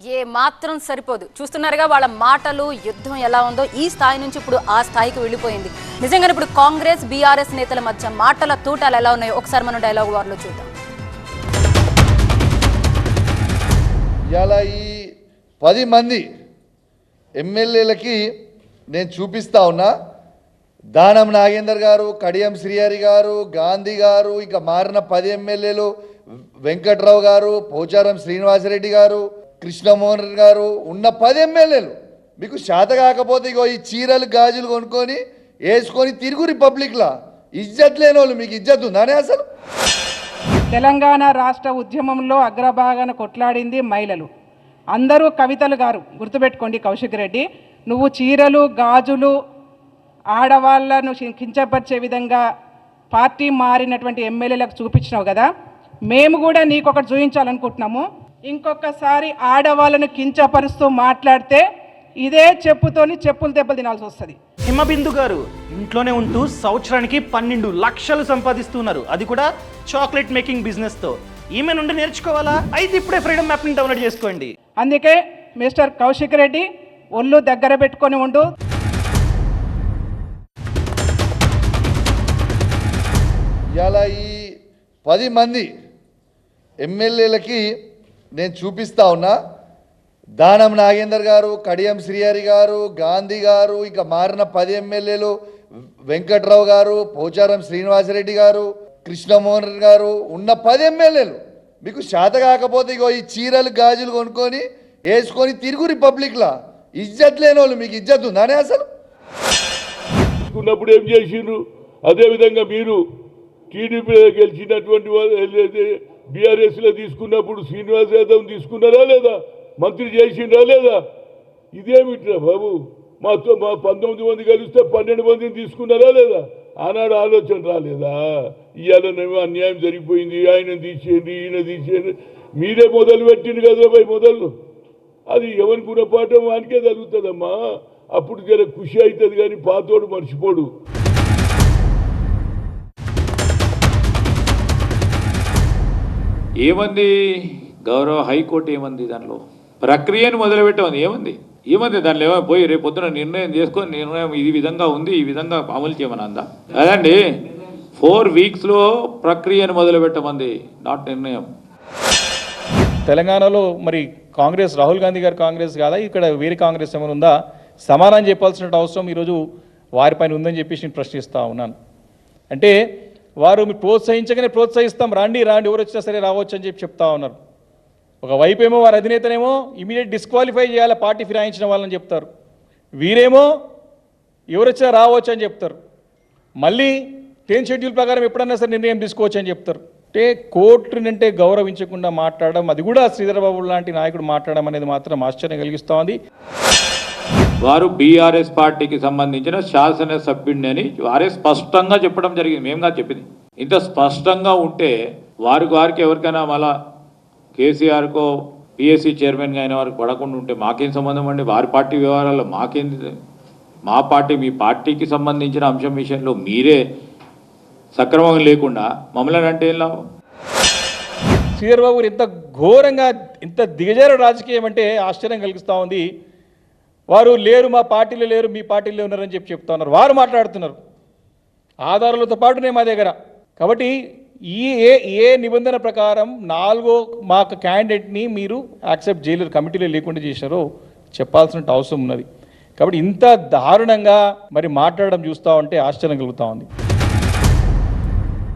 ఏ మాత్రం సరిపోదు. చూస్తున్నారుగా వాళ్ళ మాటలు యుద్ధం ఎలా ఉందో ఈ స్థాయి నుంచి ఇప్పుడు ఆ స్థాయికి వెళ్ళిపోయింది. నిజంగానే ఇప్పుడు కాంగ్రెస్ బీఆర్ఎస్ నేతల మధ్య మాటల తూటాలు ఎలా ఉన్నాయో ఒకసారి మనం డైలాగ్ వార్లో చూద్దాం. ఇలా ఈ పది మంది ఎమ్మెల్యేలకి నేను చూపిస్తా ఉన్నా. దానం నాగేందర్ గారు కడియం శ్రీహరి గారు గాంధీ గారు ఇక మారిన పది ఎమ్మెల్యేలు వెంకట్రావు గారు పోచారం శ్రీనివాసరెడ్డి గారు కృష్ణమోహన్ గారు ఉన్న పది ఎమ్మెల్యేలు. మీకు శాత కాకపోతే ఇగో ఈ చీరలు గాజులు కొనుక్కొని వేసుకొని తిరుగు రిపబ్లిక్లా. ఇజ్జత్ లేని వాళ్ళు మీకు ఇజ్జత్ ఉందానే అసలు? తెలంగాణ రాష్ట్ర ఉద్యమంలో అగ్రభాగాన కొట్లాడింది మహిళలు. అందరూ కవితలు గారు. గుర్తుపెట్టుకోండి కౌశిక్ రెడ్డి. నువ్వు చీరలు గాజులు ఆడవాళ్ళను కించపరిచే విధంగా పార్టీ మారినటువంటి ఎమ్మెల్యేలకు చూపించినావు కదా. మేము కూడా నీకు ఒకటి చూపించాలనుకుంటున్నాము ఇంకొకసారి ఆడవాళ్ళను కించపరుస్తూ మాట్లాడితే ఇదే చెప్పుతోని చెప్పులు దెబ్బలు తినాల్సి వస్తుంది. హిమబిందు గారు ఇంట్లోనే ఉంటూ సంవత్సరానికి పన్నెండు లక్షలు సంపాదిస్తున్నారు. అది కూడా చాక్లెట్ మేకింగ్ బిజినెస్తో. ఈమె నుండి నేర్చుకోవాలా? అయితే ఇప్పుడే ఫ్రీడమ్ యాప్ని డౌన్లోడ్ చేసుకోండి. అందుకే మిస్టర్ కౌశిక్ రెడ్డి ఒళ్ళు దగ్గర పెట్టుకొని ఉండు. ఇలా ఈ పది మంది ఎమ్మెల్యేలకి నేను చూపిస్తా ఉన్నా. దానం నాగేందర్ గారు కడియం శ్రీహరి గారు గాంధీ గారు ఇక మారిన పది ఎమ్మెల్యేలు వెంకట్రావు గారు పోచారం శ్రీనివాసరెడ్డి గారు కృష్ణమోహన్ గారు ఉన్న పది ఎమ్మెల్యేలు. మీకు శాత కాకపోతే ఇగో ఈ చీరలు గాజులు కొనుక్కొని వేసుకొని తిరుగు రిపబ్లిక్లా. ఇజ్జత్ లేని వాళ్ళు మీకు ఇజ్జత్ ఉందానే అసలు? ఉన్నప్పుడు ఏం చేసిండ్రు? అదేవిధంగా మీరు టీడీపీ గెలిచినటువంటి బీఆర్ఎస్లో తీసుకున్నప్పుడు శ్రీనివాస్ యాదవ్ తీసుకున్నారా లేదా? మంత్రి చేసిండ్రా లేదా? ఇదేమిట్రా బాబు? మాతో మా పంతొమ్మిది మంది కలిస్తే పన్నెండు మందిని తీసుకున్నారా లేదా? ఆనాడు ఆలోచన రాలేదా? ఇవాళనేమో అన్యాయం జరిగిపోయింది ఆయన తీసేయండి ఈయన తీసేయండి. మీరే మొదలు పెట్టిండు కదా పోయి మొదలు. అది ఎవరి గుణపాఠం వానికే జరుగుతుందమ్మా. అప్పుడు జర ఖుషి అవుతుంది కానీ పాతోడు మర్చిపోడు. ఏమంది? గౌరవ హైకోర్టు ఏమంది దానిలో? ప్రక్రియను మొదలుపెట్టమంది. ఏమంది? ఏమంది దానిలో? ఏమో పోయి రేపు పొద్దున నిర్ణయం చేసుకొని నిర్ణయం ఈ విధంగా ఉంది ఈ విధంగా అమలు చేయమని అందా? అదండి. ఫోర్ వీక్స్లో ప్రక్రియను మొదలుపెట్టమంది నాట్ నిర్ణయం. తెలంగాణలో మరి కాంగ్రెస్ రాహుల్ గాంధీ గారు కాంగ్రెస్ కాదా? ఇక్కడ వేరే కాంగ్రెస్ ఏమైనా ఉందా? సమాధానం చెప్పాల్సిన అవసరం ఈరోజు వారిపైన ఉందని చెప్పేసి నేను ప్రశ్నిస్తూ ఉన్నాను. అంటే వారు మీరు ప్రోత్సహించగానే ప్రోత్సహిస్తాం. రాండి రాండి ఎవరు వచ్చినా సరే రావచ్చు అని చెప్పి చెప్తా ఉన్నారు. ఒకవైపు ఏమో వారి అధినేతనేమో ఇమీడియట్ డిస్క్వాలిఫై చేయాలి పార్టీ ఫిరాయించిన వాళ్ళని చెప్తారు. వీరేమో ఎవరొచ్చినా రావచ్చు అని చెప్తారు. మళ్ళీ టెన్ షెడ్యూల్ ప్రకారం ఎప్పుడన్నా సరే నిర్ణయం తీసుకోవచ్చు అని చెప్తారు. అంటే కోర్టునంటే గౌరవించకుండా మాట్లాడడం అది కూడా శ్రీధరబాబు లాంటి నాయకుడు మాట్లాడడం అనేది మాత్రం ఆశ్చర్యం కలిగిస్తోంది వారు బీఆర్ఎస్ పార్టీకి సంబంధించిన శాసన సభ్యుడిని అని వారే స్పష్టంగా చెప్పడం జరిగింది. మేము కాదు చెప్పింది. ఇంత స్పష్టంగా ఉంటే వారికి వారికి ఎవరికైనా మళ్ళా కేసీఆర్కో పిఎస్సి చైర్మన్గా అయిన వారికి పడకుండా ఉంటే మాకేం సంబంధం అండి? వారి పార్టీ వ్యవహారాల్లో మాకేం మా పార్టీ మీ పార్టీకి సంబంధించిన అంశం విషయంలో మీరే సక్రమం లేకుండా మమ్మల్ని అంటే ఏం లాభం? సీఆర్ బాబు ఇంత ఘోరంగా ఇంత దిగజారు రాజకీయం అంటే ఆశ్చర్యం కలిగిస్తూ ఉంది. వారు లేరు మా పార్టీలో లేరు మీ పార్టీలో ఉన్నారని చెప్పి చెప్తా ఉన్నారు. వారు మాట్లాడుతున్నారు. ఆధారాలతో పాటునే మా దగ్గర. కాబట్టి ఈ ఏ ఏ నిబంధన ప్రకారం నాలుగో మా క్యాండిడేట్ని మీరు యాక్సెప్ట్ చేయలేరు కమిటీలో లేకుండా చేశారో చెప్పాల్సిన అవసరం ఉన్నది. కాబట్టి ఇంత దారుణంగా మరి మాట్లాడడం చూస్తూ ఉంటే ఆశ్చర్యం కలుగుతూ ఉంది.